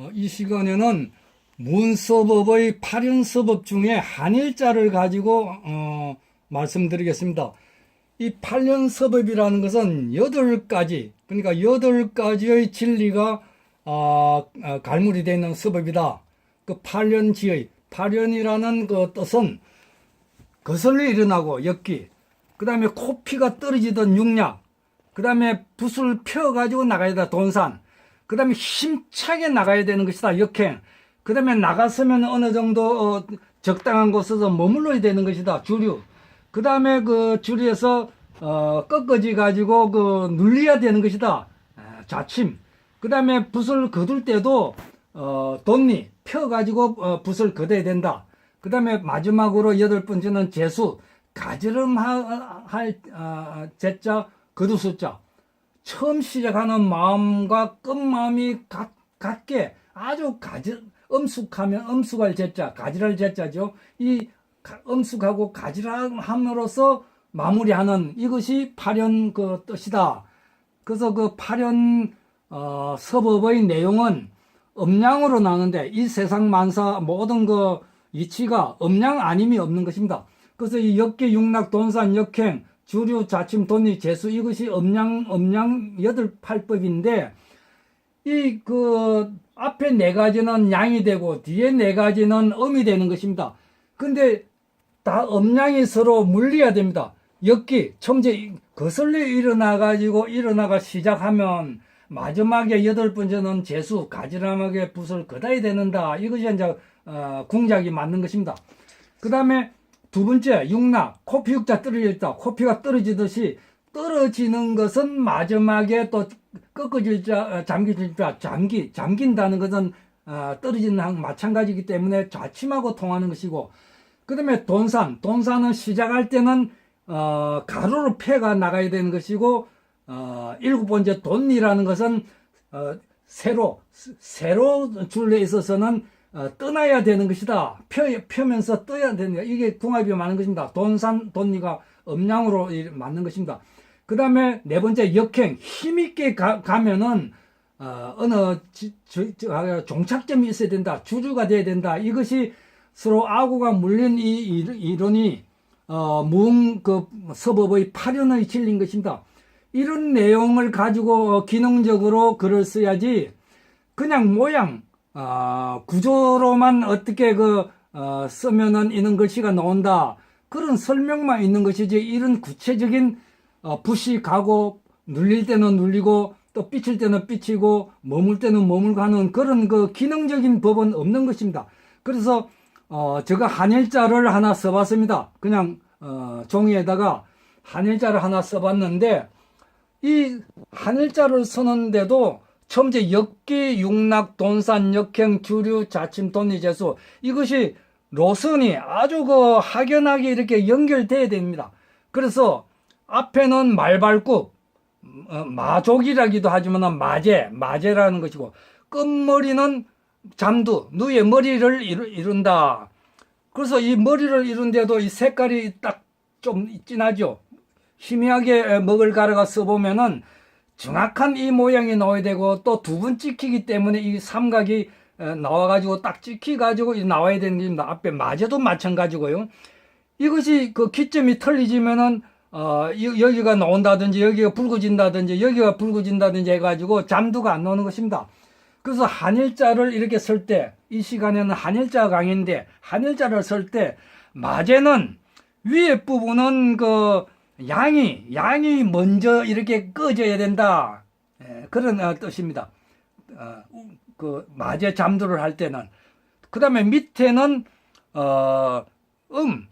어, 이 시간에는 문서법의 8연서법 중에 한일자를 가지고 어, 말씀드리겠습니다. 이 8연서법이라는 것은 8가지, 그러니까 8가지의 진리가 아, 아, 갈무리 되어 있는 서법이다. 그 8년지의, 8년이라는 그 뜻은 거슬러 일어나고 엮기, 그 다음에 코피가 떨어지던 육약, 그 다음에 붓을 펴가지고 나가야 된다, 돈산, 그 다음에 힘차게 나가야 되는 것이다, 역행, 그 다음에 나갔으면 어느 정도 어, 적당한 곳에서 머물러야 되는 것이다, 주류, 그 다음에 그 주류에서 어, 꺾어지 가지고 그 눌려야 되는 것이다, 아, 좌침, 그 다음에 붓을 거둘 때도 어, 돈니 펴 가지고 어, 붓을 거둬야 된다. 그 다음에 마지막으로 여덟 번째는 재수. 가지름 하- 할 아, 제자 거두 숫자 처음 시작하는 마음과 끝마음이 같, 같게 아주 가지 엄숙하면 엄숙할 제자 가지럴 제자죠. 이 가- 엄숙하고 가지런함으로써 마무리하는 이것이 파련 그 뜻이다. 그래서 그 파련 어, 서법의 내용은 음량으로 나누는데 이 세상 만사 모든 그 이치가 음량 아님이 없는 것입니다. 그래서 이 역계 육락 돈산 역행 주류 자침 돈리 재수 이것이 음량 음량 여덟 팔법인데 이 그 앞에 네 가지는 양이 되고 뒤에 네 가지는 음이 되는 것입니다. 근데 다 음량이 서로 물려야 됩니다. 역기 첨제 거슬려 일어나 가지고 일어나가 시작하면 마지막에 여덟 번째는 재수 가지런하게 붓을 걷어야 되는다. 이것이 이제 어, 궁작이 맞는 것입니다. 그 다음에 두 번째 육락 코피 육자 떨어져 있다. 코피가 떨어지듯이 떨어지는 것은 마지막에 또 꺾어질 자 어, 잠기질 자 잠기 잠긴다는 것은 어, 떨어지는 한 마찬가지이기 때문에 좌침하고 통하는 것이고 그 다음에 돈산 돈산은 시작할 때는 어, 가로로 패가 나가야 되는 것이고 어, 일곱 번째 돈이라는 것은 어, 세로 세로 줄에 있어서는 어, 떠나야 되는 것이다. 펴, 펴면서 떠야 되는 거. 이게 궁합이 많은 것입니다. 돈산 돈리가 음량으로 이- 맞는 것입니다. 그 다음에 네 번째 역행 힘있게 가, 가면은 어, 어느 지- 저- 저- 아, 종착점이 있어야 된다. 주주가 돼야 된다. 이것이 서로 아구가 물린 이, 이 이론이 어, 무그 서법의 파련의 진리인 것입니다. 이런 내용을 가지고 어, 기능적으로 글을 써야지 그냥 모양 어, 구조로만 어떻게 그 어, 쓰면은 이런 글씨가 나온다 그런 설명만 있는 것이지 이런 구체적인 어, 붓이 가고 눌릴 때는 눌리고 또 삐칠 때는 삐치고 머물 때는 머물고 하는 그런 그 기능적인 법은 없는 것입니다. 그래서 어, 제가 한일자를 하나 써봤습니다. 그냥 어, 종이에다가 한일자를 하나 써봤는데 이 한일자를 쓰는데도 첨제 역기, 육락, 돈산, 역행, 주류, 자침, 돈리재수 이것이 로선이 아주 그 확연하게 이렇게 연결돼야 됩니다. 그래서 앞에는 말발굽, 어, 마족이라기도 하지만 마제, 마제라는 것이고 끝머리는 잠두, 누의 머리를 이룬다. 그래서 이 머리를 이룬데도 이 색깔이 딱 좀 진하죠. 희미하게 먹을 가루가 써보면은 정확한 이 모양이 나와야 되고 또 두 번 찍히기 때문에 이 삼각이 어, 나와가지고 딱 찍혀가지고 이 나와야 되는 겁니다. 앞에 마제도 마찬가지고요. 이것이 그 기점이 틀리지면은 어 여- 여기가 나온다든지 여기가 붉어진다든지 여기가 붉어진다든지 해가지고 잠두가 안 나오는 것입니다. 그래서 한일자를 이렇게 쓸 때 이 시간에는 한일자 강의인데 한일자를 쓸 때 마제는 위에 부분은 그 양이 양이 먼저 이렇게 꺼져야 된다 예, 그런 어, 뜻입니다. 어, 그 마제 잠두를 할 때는 그 다음에 밑에는 어, 음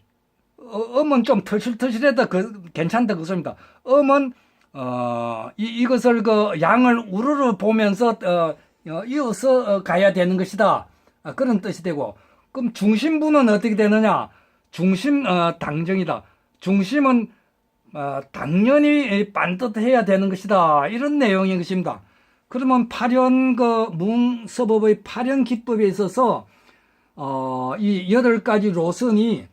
어, 음은 좀 터실터실해도 그, 괜찮다 그것입니다. 음은 어, 이, 이것을 그 양을 우르르 보면서 어, 어, 이어서 어, 가야 되는 것이다. 아, 그런 뜻이 되고 그럼 중심부는 어떻게 되느냐? 중심 어, 당정이다. 중심은 어, 당연히 반듯해야 되는 것이다. 이런 내용인 것입니다. 그러면 파련 그 문서법의 파련 기법에 있어서 어, 이 여덟 가지 로선이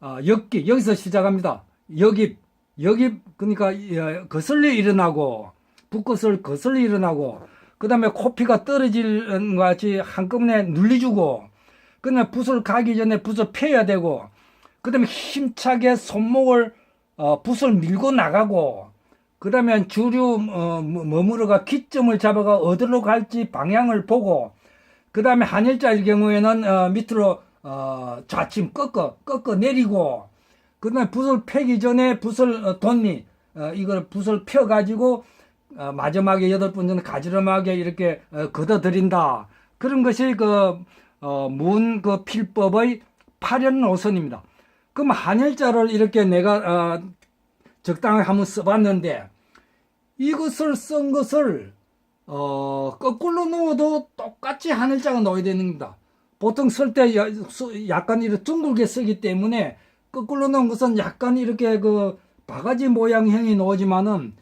어, 엮기 여기서 시작합니다. 여기 여기 그러니까 어, 거슬려 일어나고 붓것을 거슬려 일어나고 그 다음에 코피가 것 같이 한꺼번에 눌리주고, 그 다음에 붓을 가기 전에 붓을 펴야 되고, 그 다음에 힘차게 손목을, 어, 붓을 밀고 나가고, 그 다음에 주류, 어, 머- 머무르가 기점을 잡아가 어디로 갈지 방향을 보고, 그 다음에 한일자일 경우에는, 어, 밑으로, 어, 좌침 꺾어, 꺾어 내리고, 그 다음에 붓을 펴기 전에 붓을, 어, 덧니, 어, 이걸 붓을 펴 가지고, 어, 마지막에 여덟 번 전에 가지런하게 이렇게 어, 걷어들인다. 그런 것이 그, 어, 문그 필법의 파련 노선입니다. 그럼 한일자를 이렇게 내가, 어, 적당하게 한번 써봤는데, 이것을 쓴 것을, 어, 거꾸로 놓아도 똑같이 한일자가 놓여야 되는 겁니다. 보통 쓸 때 약간 이렇게 둥글게 쓰기 때문에 거꾸로 놓은 것은 약간 이렇게 그 바가지 모양형이 나오지만은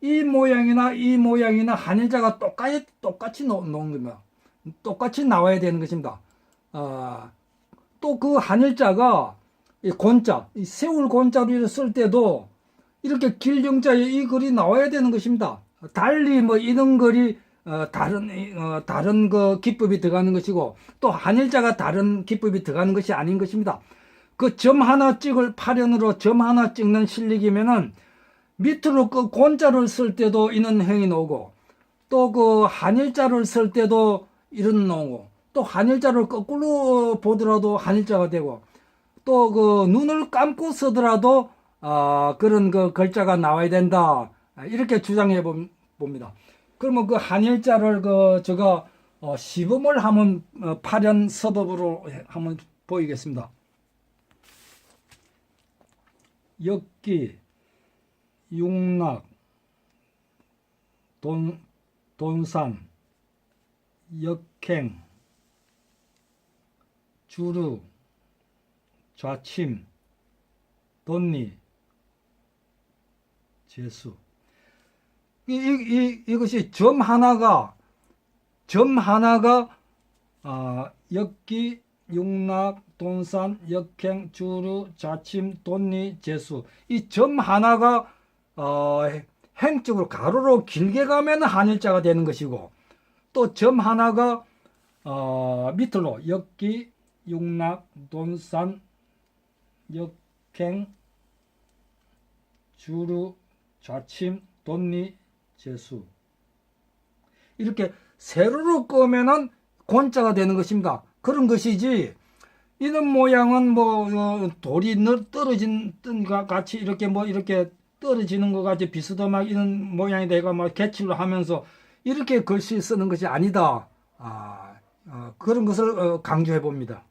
이 모양이나 이 모양이나 한일자가 똑같이 똑같이 놓- 놓은 겁니다. 똑같이 나와야 되는 것입니다. 아, 또그 한일자가 이 곤자, 이 세울 곤자로 쓸 때도 이렇게 길경자에 이 글이 나와야 되는 것입니다. 달리 뭐 이런 글이 어, 다른 어, 다른 그 기법이 들어가는 것이고 또 한일자가 다른 기법이 들어가는 것이 아닌 것입니다. 그 점 하나 찍을 파련으로 점 하나 찍는 실력이면은 밑으로 그 곤자를 쓸 때도 이런 행이 나오고 또 그 한일자를 쓸 때도 이런 나오고 또 한일자를 거꾸로 보더라도 한일자가 되고 또 그 눈을 감고 쓰더라도 아 그런 그 글자가 나와야 된다 이렇게 주장해 봄- 봅니다. 그러면 그 한일자를 그 제가 어, 시범을 한번 어, 파련 서법으로 한번 보이겠습니다. 엽기, 육락, 돈, 돈산, 역행, 주루, 좌침, 돈리, 재수. 이, 이, 이, 이것이 점 하나가, 점 하나가, 아, 역기, 육락, 돈산, 역행, 주루, 좌침, 돈리, 재수. 이 점 하나가, 어, 행적으로 가로로 길게 가면 한일자가 되는 것이고, 또 점 하나가, 어, 밑으로 역기, 육락, 돈산, 역행, 주루, 좌침, 돈리, 재수. 이렇게 세로로 끄면은 곤자가 되는 것입니다. 그런 것이지, 이런 모양은 뭐, 어, 돌이 늘 떨어진 것 같이 이렇게 뭐, 이렇게 떨어지는 것 같이 비스듬하게 이런 모양이 되고 막 개칠로 하면서 이렇게 글씨 쓰는 것이 아니다. 아, 어, 그런 것을 어, 강조해 봅니다.